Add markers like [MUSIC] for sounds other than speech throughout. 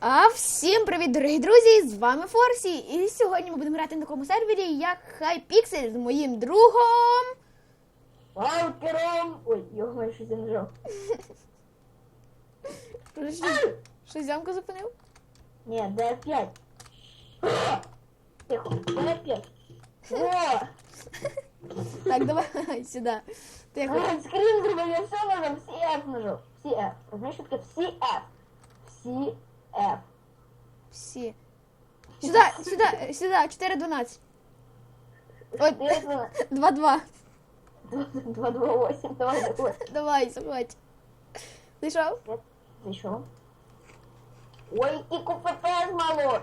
А всім привіт, дорогі друзі! З вами Форсі. І сьогодні ми будемо грати на такому сервері, як Hypixel з моїм другом. Валкером! Ой, його щось я нажав. Що, що зямку зупинив? Ні, D5. Тихо, D5. О! Так, давай сюди. Тихо. Скрін зробив, я все нажав, всі F нажав. Всі F. Розумієш, що таке всі F? Всі F. Всі. Сюди, сюди, сюди, 4-12. Ой, 2-2. 228, давай, заходь. Давай, заходь. Зайшов? Зайшов. Ой, і КПП мало.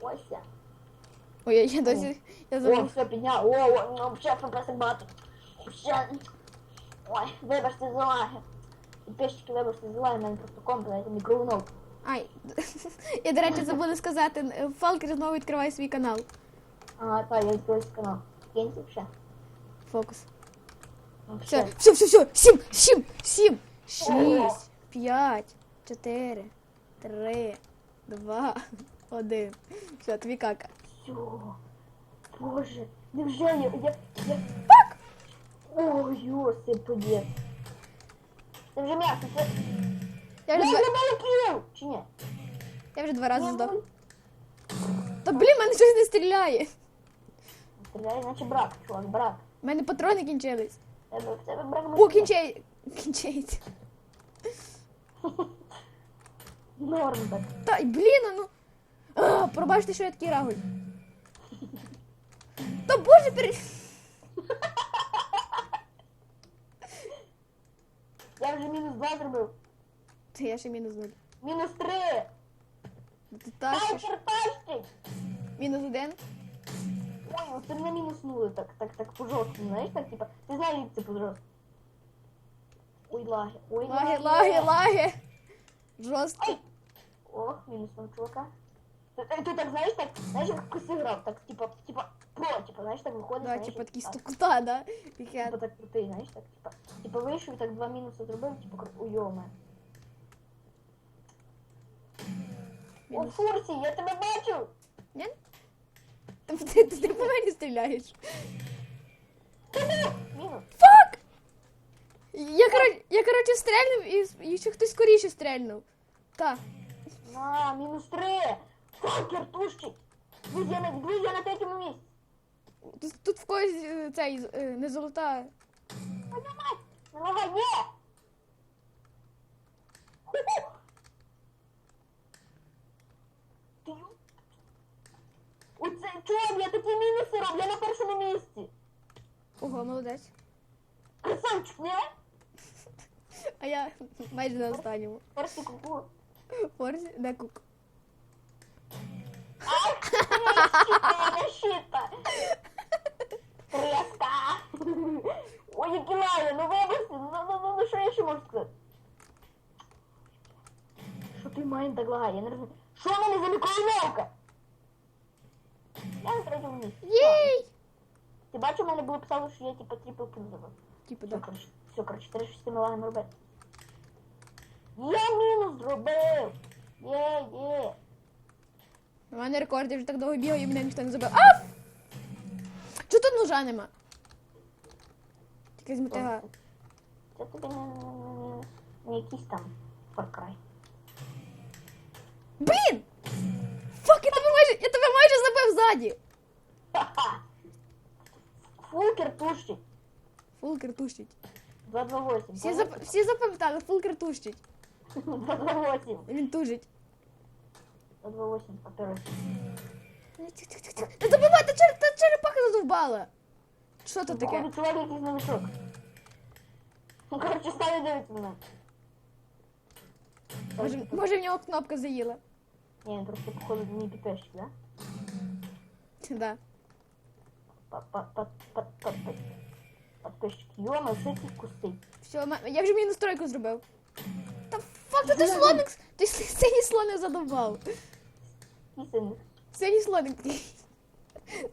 Ось я. Ой, я досі. Я О, забув. все підняв. О, о, ну, ще ФПС багато. Ще. Ой, вибачте за лаги. Підписчики, вибачте за лаги, мене просто комп, знаєте, мікроволновка. Ай. Я, до речі, забула сказати. Фалкер знову відкриває свій канал. А, та, я відкрив канал. Кінці ще. Фокус. Ну, Все, все, все, все, сім, сім, сім, шість, п'ять, чотири, три, два, один. Все, твій кака. Все. Боже, невже я... я, я... Фак! Ой, Йосип, Це вже м'ясо, це... Я вже, два, кіл! Чи ні? я вже два рази здох. Та блін, мене щось не стріляє. Стріляє, наче брак, чувак, брак. У мене патрони кінчились. В Тебе, в тебе брак О, машини. кінчається. Норм так. Та блін, а ну. А, пробачте, що я такий рагуль. Та боже, пере... Я вже мінус два зробив. Та я ще мінус нуль. Мінус три. Ти тащиш. Тайчер тащить. Мінус один. Ой, ну ти мене мінуснули так, так, так по-жорсткому, знаєш, так, типа, ти знаєш, як це по-жорсткому. Ой, лаги, ой, Лаги, лаги, лаги. Жорстко. Ай! О, мінуснув чувака. Ти так знаєш, так, знаєш, як коси грав, так, типа, типа, про, типа, знаєш, так виходить, Да, знаєш, типа як- такий так, стукута, да? Типа так крутий, знаєш, так, типа, типа вийшов і так два мінуси зробив, типа, кру- ой, йоме. О, Мінус. Фурсі, я тебе бачу! Ні? Ти, ти, ти, по мені стріляєш. Мінус. Фак! Я, коротше, я, коротше, стрельнув і, і ще хтось скоріше стрельнув. Так. На, мінус три! Факер тушить! Друзі, я на, друзі, я на третьому місці! Тут, тут в когось е, цей е, не золота. 200. Ого, молодець. Красавчик, не? А я майже на останньому. Перший куку. Форсі, де кук. Решита. Треска. Ой, які мали, ну вибачте, ну, ну, ну, ну, що я ще можу сказати? Що ти маєш так лагає, я не розумію. Що в мене за мікроволновка? Я на третьому місці. Єй! Ти бачив, у мене було писало, що я типа трипл. Типу, Все, да. все, коротше, треба щось тими лагами робити. Я мінус зробив! Є, є. У мене рекорд, я вже так довго бігаю, і мене ніхто не забив. А! Чого тут ножа нема? Тільки з мотига. Це тобі не, не, не, не якийсь там Far Cry. Блін! Фак, я тебе майже, я тебе майже забив ззаді! Ха-ха! Фулкер тушить. Фулкер тушить. 228. Всі, зап... Всі запам'ятали, фулкер тушить. 228. Він тужить. 228, папірос. Та добивай, та, чер... та черепаха задовбала. Що то таке? Походу, чувак якийсь новичок. Ну, коротше, стали дивитися мене. Може, може в нього кнопка заїла. Ні, він просто, походу, мій підписчик, да? Да. Подписчик. Йома, все ці куси. Все, м- я вже мінус тройку зробив. Та фак, та ти слоник, ти синій слоник задовбав. І сини. Синій слоник.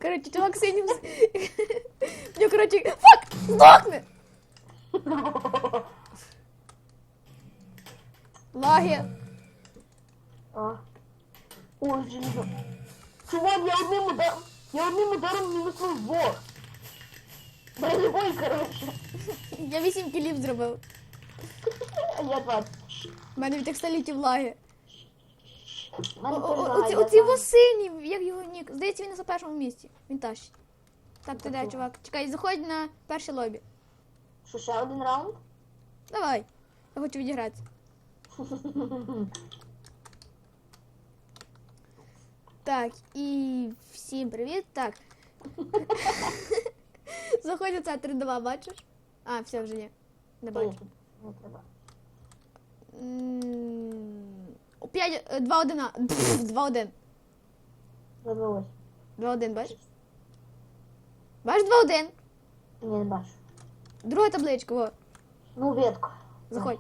Коротше, чувак синім. нього, коротше, фак, здохни! Лаги. А. Ой, желізо. Чувак, я одним ударом. Я одним ударом мінусую двох. Бронебой, коротше. Я 8 кілів зробив. А я 20. У мене від ексталітів лаги. Мене теж о- Оці сині, як його нік. Здається, він на першому місці. Він тащить. Так, ти де, чувак? Чекай, заходь на перше лобі. Що, ще один раунд? Давай. Я хочу відігратися. [LAUGHS] Так, і всім привіт. Так. Заходь у це 3-2, бачиш? А, все, вже ні. Не бачу. Не треба. 5, 2-1. 2-1. Забилось. 2-1, бачиш? Бачиш 2-1? Ні, не бачу. Друга табличка, во. Ну, ветку. Заходь.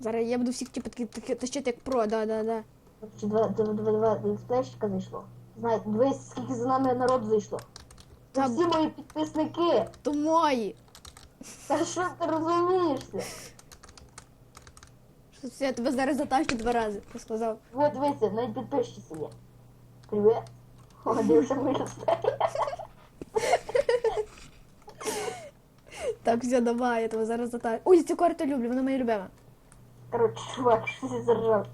Зараз я буду всіх типу такі, такі тащити як про, да, да, да. Два, два, два, два сплещика зайшло. Знаєте, дивись, скільки за нами народ зайшло. Це Та- всі мої підписники. То мої. Та що ти розумієшся? Що це я тебе зараз затащу два рази, ти сказав. Вот дивися, навіть підписчиці є. Привіт. О, дивися, виросте. Так, все, давай, я тебе зараз затащу. Ой, цю карту люблю, вона моя любима. Коротше, чувак, що ти заржав.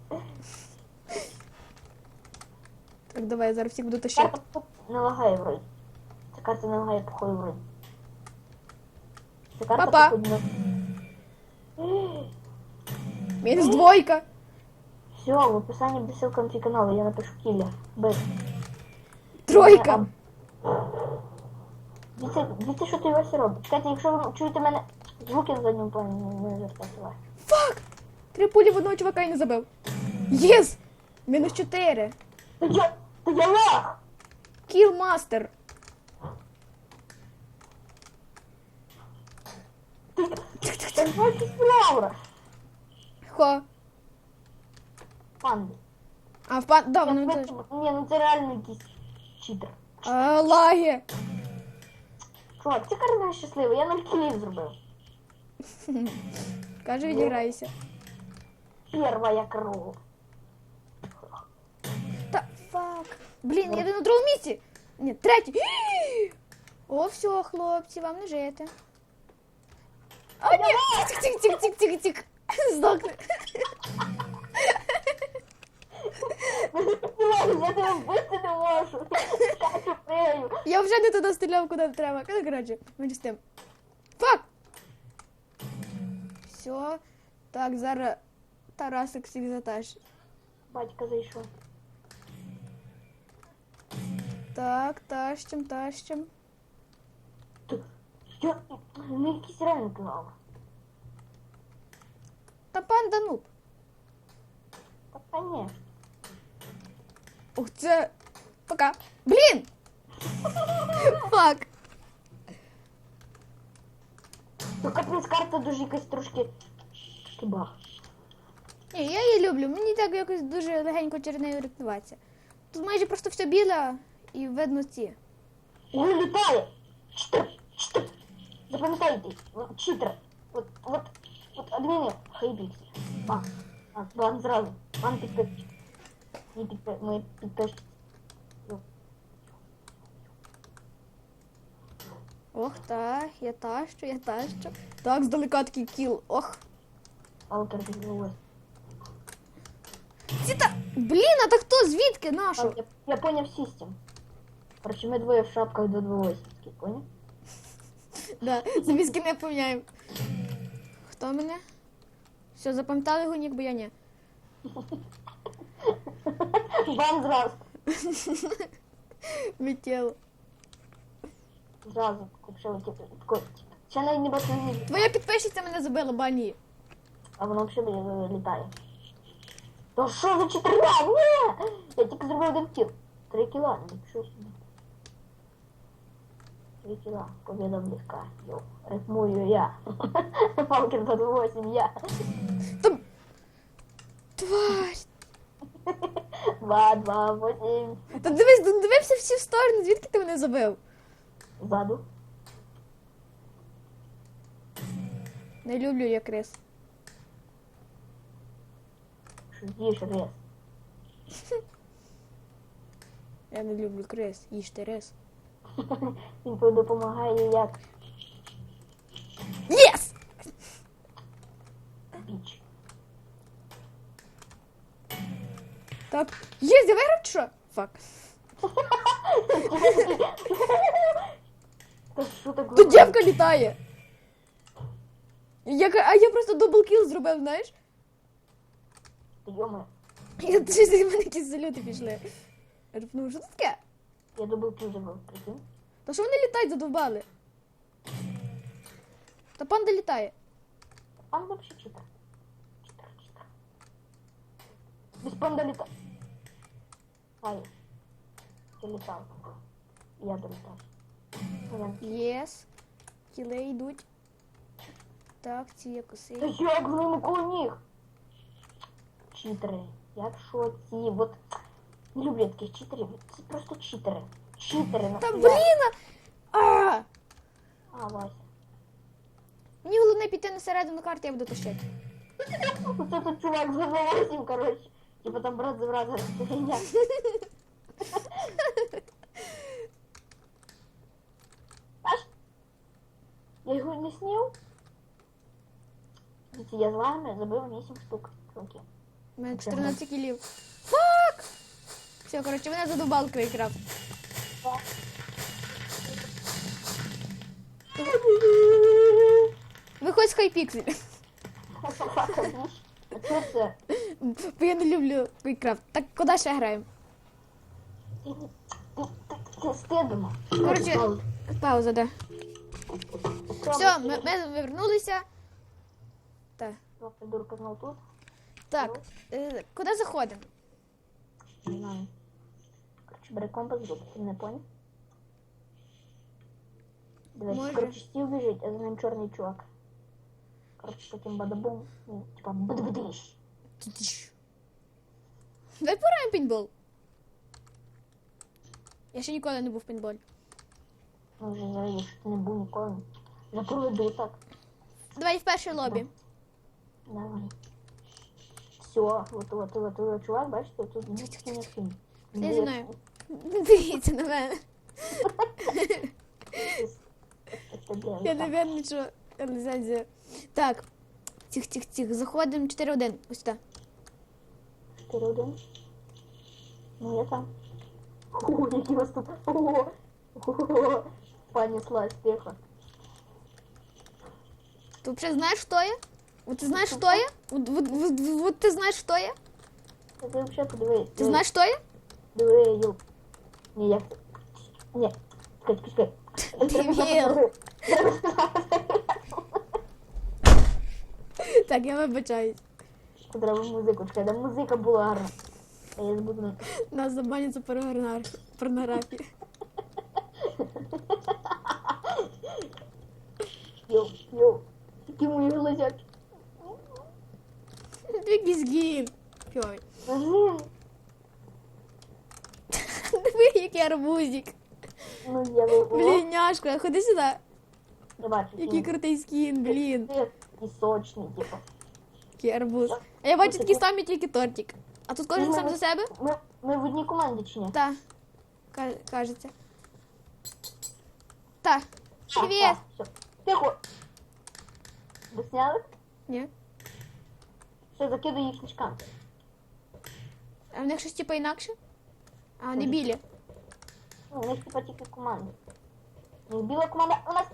Так, давай, я зараз всіх буду тащити. Карта тут не лагає вроді. Ця карта не лагає, походу, вроді. Ця карта, Па-па. походу, не... Мінус двойка. Все, в описании буде ссылка на твій канал, я напишу кілля. Без. Тройка. Дивіться, дивіться, що ти Вася робить. Чекайте, якщо ви чуєте мене звуки на задньому плані, не, звертайте. Фак! Три пулі в одного чувака і не забив. Єс! Мінус чотири. Я, я лах! Кіл мастер. Ти, бачиш Лаура. Хо. Панди. А в пан. Да, Я просто- теж. Ні, ну це реально якийсь читер. А, лаги. Чувак, це карта щаслива, я 0 кілів зробив. Каже, відіграйся. Перша корова. Та Блін, я на другому місці. Ні, третій. О, все, хлопці, вам не жити. О, ні! Тік-тік-тік-тік-тік-тік. Здохни. Я тебе вбити не можу. Я прию. Я вже не туди стріляв, куди треба. Ну, коротше, мені з тим. Фак! Все. Так, зараз Тарасик всіх затащить. Батька зайшов. Так, тащим, тащим. Я, ну якийсь реально плав. Та панда нуб. Та конечно. Ух, це. Пока. Блін! [LAUGHS] Фак. Ну капець карта дуже якась трошки хіба. Ні, я її люблю. Мені так якось дуже легенько через нею рятуватися. Тут майже просто все біле і видно ці. Ой, літає! Читер! Читер! Запам'ятайте, читер. От, от, от адміни, хайбіксі. А, а, бан зразу. Бан підписчик. Не підпи... Ми підписчик. Ох, так, я тащу, я тащу. Так, здалека такий кіл. Ох. Аутер підвелось. Ці. Блін, а так хто? Звідки? Нашу? Я, я поняв систем. Короче, ми двоє в шапках до двоє такий, поняв? Да, заміски не поміняємо. Хто мене? Все, запам'ятали його нік, бо я ні. Бан зразу. Відтіло. Зразу. Якщо типу, тако, ще навіть не бачу, Твоя підписчиця мене забила, бані. А воно взагалі літає. Та що за чотири? Ні! Я тільки зробив один кіл. Три кіла, ну що собі. Три кіла. Побіда близька. Йоу. Рифмую я. [LAUGHS] Палкін 28 я. Та... Тварь. Два, два, восемь. Та дивись, ну, дивився всі в сторони, звідки ти мене забив? Ззаду. Не люблю я крис. Їж рис. Я не люблю крис, їжте рис. [LAUGHS] Він допомагає як Єс! біч. Так. Є, я виграв чи що? Фак. [LAUGHS] Та що так Тут дівка літає. Я, а я просто даблкіл зробив, знаєш? Та [LAUGHS] Я щось з мене якісь салюти пішли. Я думаю, що це таке? я добив пів зробив, прикинь. Та що вони літають, задовбали? Та панда літає. Пан вообще читер. Читер, читер. Без панда літа. Ай. Ти літав. Я долітав. Єс. Кіли йдуть. Так, ці я Та як в ньому коло них? Читери. Якщо ці, от... Не люблю таких читерів. Це просто читери. Читери. Та нахуя? блін! А! А, Вася. Мені головне піти на середину карти, я буду тащити. Оце тут чувак за волосів, коротше. Типа там брат за брата. Я його не. Дивіться, я з вами забив 8 штук. Руки. У мене 14 кілів. Фак! Все, коротше, мене задовбав Крейкрафт. Виходь з хайпіксель. Бо я не люблю Крейкрафт. Так куди ще граємо? Стидимо. Коротше, пауза, да. Все, ми, ми повернулися. Так. Придурка знов тут. Так, е, куди заходимо? Не знаю. Короче, бери компас, бо ти не поняв. Дивись, Може. короче, стів біжить, а за ним чорний чувак. Короче, потім бадабум. Ну, типа бадабадиш. Давай пограємо в пейнтбол. Я ще ніколи не був в пейнтболі. Ну, вже заявив, що ти не був ніколи. Запроведу так. Давай в першій лобі. Давай. Все, вот, вот, вот, вот, чувак, бачите, тут ніхто не хим. Я зі мною. [LAUGHS] Не дивіться на мене. Я [LAUGHS] не вірю, нічого. Лізензія. Так. Тих, тих, тих. Заходимо 4-1. Ось сюди. 4-1. Ну, я там. О, які у вас тут. О, о, понеслась, тихо. Ти взагалі знаєш, хто я? От ти знаєш, хто я? От, от, от, от ти знаєш, хто я? Ти взагалі подиви. Ти знаєш, хто я? Диви, Юл. Ні, ти? Ні, чекай, чекай, чекай. Дебіл. Так, я вибачаюсь. Треба музику, чекай, де музика була гарна. А я забуду. Нас забанять за порнографію. Йоу, йоу. Які мої глазяки. Якийсь гін. Пьой. Ага. Диви, який. Ну, я. Блін, няшка, ходи сюди. Який крутий скін, блін. І сочний, типу. Який арбуз. А я бачу такі самі, тільки тортик. А тут кожен сам за себе? Ми, ми в одній команді чи ні? Так. Кажеться. Так. Привіт. Тихо. Ви сняли? Ні. Все, закидую їх снічками. А в них щось типу інакше? А вони білі. Ну, у них типа тільки команди. У них біла команда, у нас...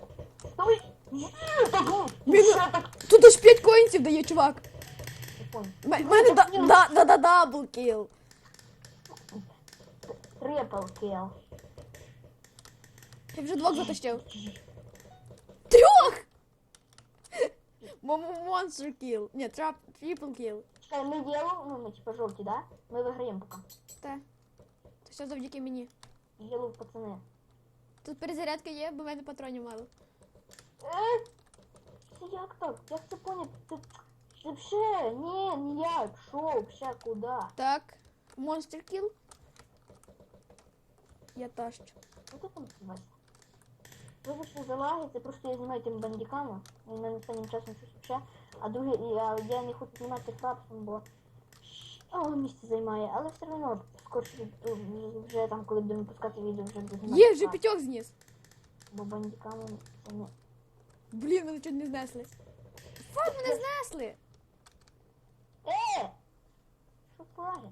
Стой! Є, Так, ну, Блін, ще так. Тут аж 5 коїнців дає, чувак. Не понял. У мене да, да, да, да, дабл кіл. Трипл кіл. Я вже двох затащив. Трьох! Момо монстр кіл. Ні, трап, трипл кіл. Чекай, ми єло, ну ми типа жовті, да? Ми виграємо поки. Та. То все завдяки мені. Єло пацани. Тут перезарядка є, бо в мене патронів мало. Е, Це як так? Як це поняти? Ти, ти вже, ні, ніяк, шо, ще куди? Так. Монстр кіл. Я тащу. Ну ти там Вася. Вибачте за лаги, це просто я знімаю тим бандиками. І в мене останнім часом щось ще. А друге, а, я не хочу знімати крапсом, бо О, місце займає, але все одно скорше вже там, коли будемо пускати відео, вже буде Є, вже п'ятьох зніс. Бо бандиками це не. Блін, вони чуть не знесли. Фак, мене знесли. Е! Що парень?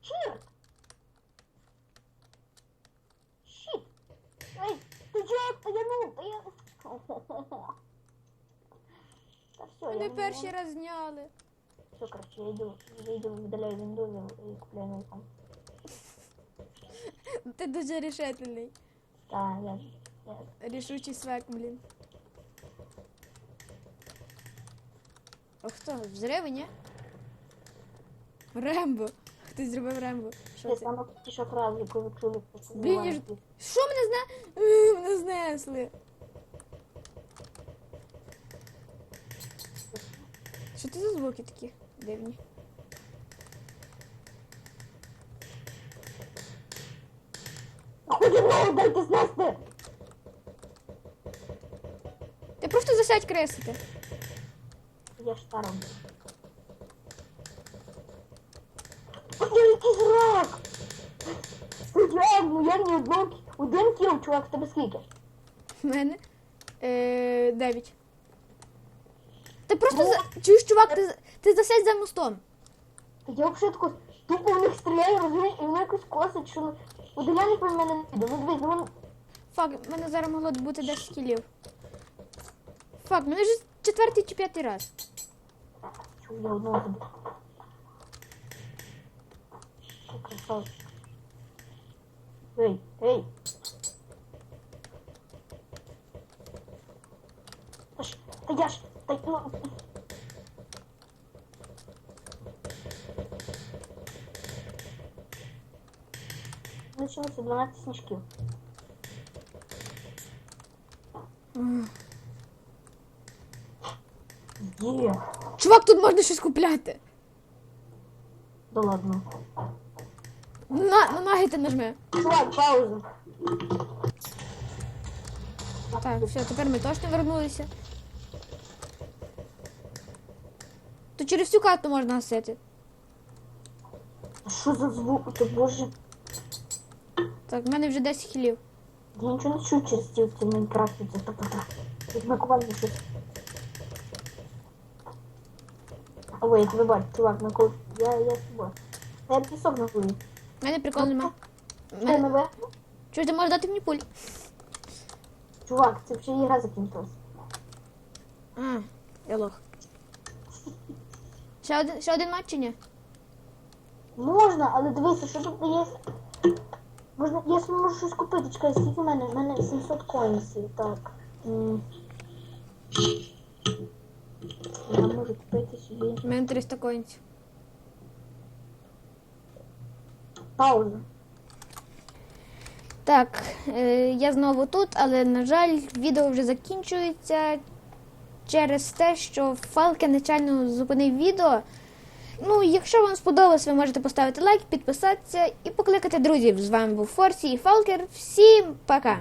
Чорт! Щит! Ей, ти чого? Я ну, та я... [LAUGHS] Та все, я не перший раз зняли. Все, короче, я йду, я йду, видаляю віндові і купляю новий комп. [LAUGHS] Ти дуже рішительний. Та, я, я... Рішучий свек, блін. А хто? Взриви, ні? Рембо. Хтось зробив Рембо. Що це? саме що фразу, яку ви чули, це Блін, я ж- Що мене зне... Е, Мене знесли. Що це за звуки такі дивні? Ході мною, дайте знести! Ти просто засядь кресити. Я ж старом. Ой, якийсь рак! Я, ну я ні одного, один кіл, чувак, в тебе скільки? В мене е, дев'ять. Ти просто за... чуєш, чувак, ти, ти засядь за мостом. Я взагалі тако тупо в них стріляю, розумієш, і воно якось косить, що я не про мене не піде. Ну дивись, ну вон Фак, в мене зараз могло бути 10 кілів. Фак, мене вже четвертий чи п'ятий раз. Чу, я одного забув. Що красавчик. Ей, ей. Та ж, та я ж, та ну. Лишилося 12 сніжків. Є. Чувак, тут можна щось купляти. Да ладно. На, на ноги ти нажми. Чувак, пауза. Так, все, тепер ми точно вернулися. То через всю карту можна гасити. Що за звук? Ти боже. Так, в мене вже 10 хілів. Я нічого не чую через в цій Майнкрафті. Це та-та-та. Як на щось. Ви, як ви бачите, чувак, на ков... Я, я з тобою. Я пісок на вулиці. В мене прикол нема. В Це мене... нове? Чуєш, ти можеш дати мені пуль? Чувак, це вже ігра закінчилась. А, я лох. Ще один, ще один матч чи ні? Можна, але дивися, що тут є. Можна, я собі можу щось купити. Чекай, скільки в мене? У мене 700 коїнсів, так. М. Я можу купити собі. У мене 300 коїнців. Пауза. Так, е, я знову тут, але на жаль, відео вже закінчується через те, що Фалкен нечайно зупинив відео. Ну, якщо вам сподобалось, ви можете поставити лайк, підписатися і покликати друзів. З вами був Форсі і Фалкер. Всім пока!